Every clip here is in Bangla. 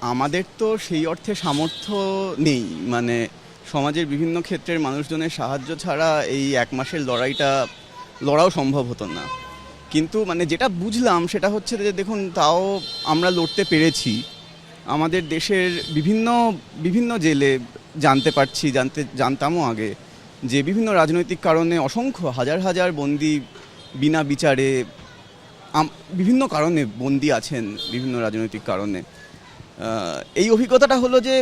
আমাদের তো সেই অর্থে সামর্থ্য নেই। মানে সমাজের বিভিন্ন ক্ষেত্রের মানুষজনের সাহায্য ছাড়া এই এক মাসের লড়াইটা, লড়াও সম্ভব হতো না। কিন্তু মানে যেটা বুঝলাম সেটা হচ্ছে যে দেখুন, তাও আমরা লড়তে পেরেছি। আমাদের দেশের বিভিন্ন বিভিন্ন জেলে জানতে পারছি, জানতে, জানতামও আগে যে বিভিন্ন রাজনৈতিক কারণে অসংখ্য হাজার হাজার বন্দি বিনা বিচারে বিভিন্ন কারণে বন্দি আছেন বিভিন্ন রাজনৈতিক কারণে। এই অভিজ্ঞতাটা হলো যে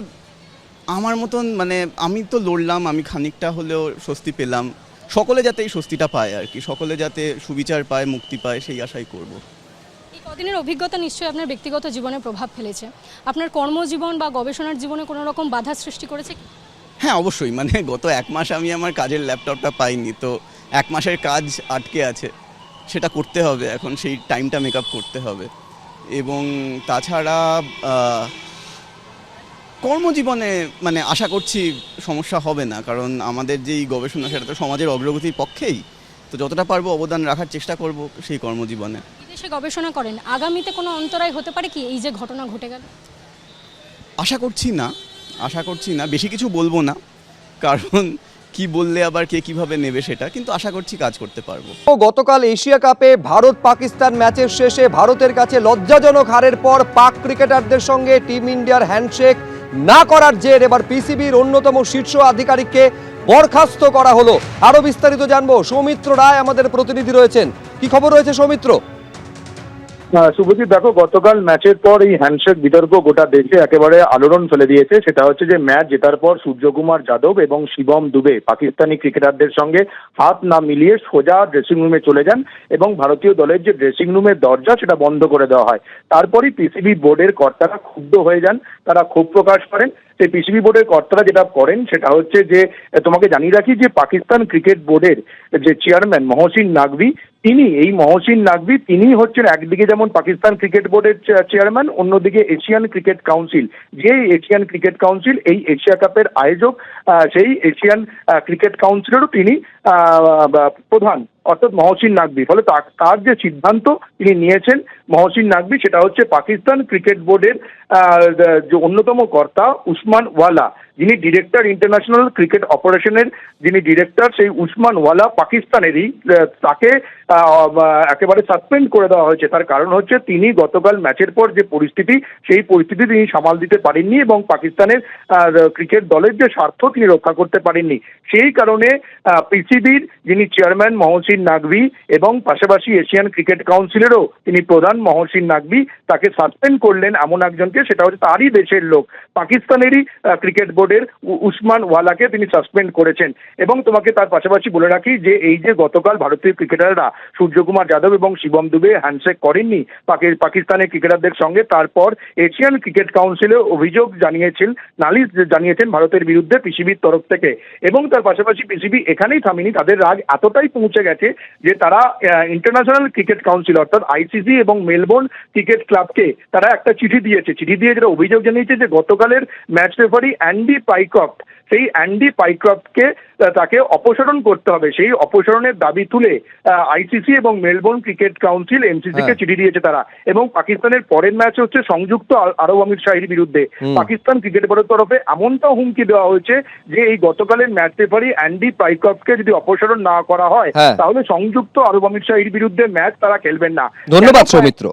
আমার মতন মানে আমি তো লড়লাম আমি খানিকটা হলেও স্বস্তি পেলাম। সকলে যাতে এই স্বস্তিটা পায় আর কি সকলে যাতে সুবিচার পায় মুক্তি পায় সেই আশাই করব। এই কদিনের অভিজ্ঞতা নিশ্চয়ই আপনার ব্যক্তিগত জীবনে প্রভাব ফেলেছে। আপনার কর্মজীবন বা গবেষণার জীবনে কোনো রকম বাধা সৃষ্টি করেছে? হ্যাঁ অবশ্যই। মানে গত এক মাস আমি আমার কাজের ল্যাপটপটা পাইনি তো এক মাসের কাজ আটকে আছে। সেটা করতে হবে এখন সেই টাইমটা মেক করতে হবে। এবং তাছাড়া কর্মজীবনে মানে আশা করছি সমস্যা হবে না কারণ আমাদের যেই গবেষণা সেটা তো সমাজের অগ্রগতির পক্ষেই। তো যতটা পারব অবদান রাখার চেষ্টা করব সেই কর্মজীবনে। বিদেশে গবেষণা করেন আগামীতে কোনো অন্তরায় হতে পারে কি এই যে ঘটনা ঘটে গেল? আশা করছি না আশা করছি না বেশি কিছু বলব না কারণ কি বললে আবার, কে কীভাবে নেবে সেটা, কিন্তু আশা করছি কাজ করতে পারব। গতকাল এশিয়া কাপে ভারত পাকিস্তান ম্যাচের শেষে ভারতের কাছে লজ্জাজনক হারের পর পাক ক্রিকেটারদের সঙ্গে টিম ইন্ডিয়ার হ্যান্ডশেক না করার জের, এবার পিসিবির অন্যতম শীর্ষ আধিকারিককে বরখাস্ত করা হলো। আরও বিস্তারিত জানব, সৌমিত্র রায় আমাদের প্রতিনিধি রয়েছেন। কি খবর রয়েছে সৌমিত্র? শুভজিৎ, দেখো, গতকাল ম্যাচের পর এই হ্যান্ডশেক বিতর্ক গোটা দেশে একেবারে আলোড়ন ফেলে দিয়েছে। সেটা হচ্ছে যে, ম্যাচ জেতার পর সূর্যকুমার যাদব এবং শিবম দুবে পাকিস্তানি ক্রিকেটারদের সঙ্গে হাত না মিলিয়ে সোজা ড্রেসিং রুমে চলে যান এবং ভারতীয় দলের যে ড্রেসিং রুমের দরজা, সেটা বন্ধ করে দেওয়া হয়। তারপরই পিসিবি বোর্ডের কর্তারা ক্ষুব্ধ হয়ে যান। তারা ক্ষোভ প্রকাশ করেন। সেই পিসিবি বোর্ডের কর্তারা যেটা করেন সেটা হচ্ছে যে তোমাকে জানিয়ে রাখি যে পাকিস্তান ক্রিকেট বোর্ডের যে চেয়ারম্যান মহসিন নাকভি তিনি, এই মহসিন নাকভি তিনি হচ্ছেন একদিকে যেমন পাকিস্তান ক্রিকেট বোর্ডের চেয়ারম্যান অন্যদিকে এশিয়ান ক্রিকেট কাউন্সিল যে এশিয়ান ক্রিকেট কাউন্সিল এই এশিয়া কাপের আয়োজক সেই এশিয়ান ক্রিকেট কাউন্সিলেরও তিনি প্রধান। অর্থাৎ মহসিন নাকবি ফলে তার যে সিদ্ধান্ত তিনি নিয়েছেন মহসিন নাকবি সেটা হচ্ছে পাকিস্তান ক্রিকেট বোর্ডের যে অন্যতম কর্তা উসমান ওয়ালা। যিনি ডিরেক্টর ইন্টারন্যাশনাল ক্রিকেট অপারেশনের যিনি ডিরেক্টর সেই উসমান ওয়ালা পাকিস্তানেরই তাকে একেবারে সাসপেন্ড করে দেওয়া হয়েছে। তার কারণ হচ্ছে তিনি গতকাল ম্যাচের পর যে পরিস্থিতি, সেই পরিস্থিতি তিনি সামাল দিতে পারেননি এবং পাকিস্তানের ক্রিকেট দলের যে স্বার্থ তিনি রক্ষা করতে পারেননি। সেই কারণে পিসিবির যিনি চেয়ারম্যান মহসিন নাকভি এবং পাশাপাশি এশিয়ান ক্রিকেট কাউন্সিলেরও তিনি প্রধান মহসিন নাকভি তাকে সাসপেন্ড করলেন এমন একজনকে, সেটা হচ্ছে তারই দেশের লোক। পাকিস্তানেরই ক্রিকেট বোর্ডের উ- উসমান ওয়ালাকে তিনি সাসপেন্ড করেছেন। এবং তোমাকে তার পাশাপাশি বলে রাখি যে, এই যে গতকাল ভারতীয় ক্রিকেটাররা সূর্যকুমার যাদব এবং শিবম দুবে হ্যান্ডশেক করেননি পাকিস্তানের ক্রিকেটারদের সঙ্গে, তারপর এশিয়ান ক্রিকেট কাউন্সিলে অভিযোগ জানিয়েছেন, নালিশ জানিয়েছেন ভারতের বিরুদ্ধে পিসিবির তরফ থেকে। এবং তার পাশাপাশি পিসিবি এখানেই থামেনি, তাদের রাগ এতটাই পৌঁছে গেছে যে তারা ইন্টারন্যাশনাল ক্রিকেট কাউন্সিল অর্থাৎ আইসিসি এবং মেলবোর্ন ক্রিকেট ক্লাবকে তারা একটা চিঠি দিয়েছে। চিঠি দিয়ে যেটা অভিযোগ জানিয়েছে যে গতকালের ম্যাচ রেফারি অ্যান্ডি পাইক্রফট সেই অ্যান্ডি পাইক্রফটকে তাকে অপসারণ করতে হবে সেই অপসারণের দাবি তুলে আইসিসি এবং মেলবোর্ন ক্রিকেট কাউন্সিল এমসিসি কে হ্যাঁ। চিঠি দিয়েছে তারা এবং পাকিস্তানের পরের ম্যাচ হচ্ছে সংযুক্ত আরব আমির শাহির বিরুদ্ধে পাকিস্তান ক্রিকেট বোর্ডের তরফে এমনটা হুমকি দেওয়া হয়েছে যে এই গতকালের ম্যাচ রেফারি অ্যান্ডি পাইক্রফটকে যদি অপসারণ না করা হয় হ্যাঁ। তাহলে সংযুক্ত আরব আমির শাহির বিরুদ্ধে ম্যাচ তারা খেলবেন না ধন্যবাদ? সৌমিত্র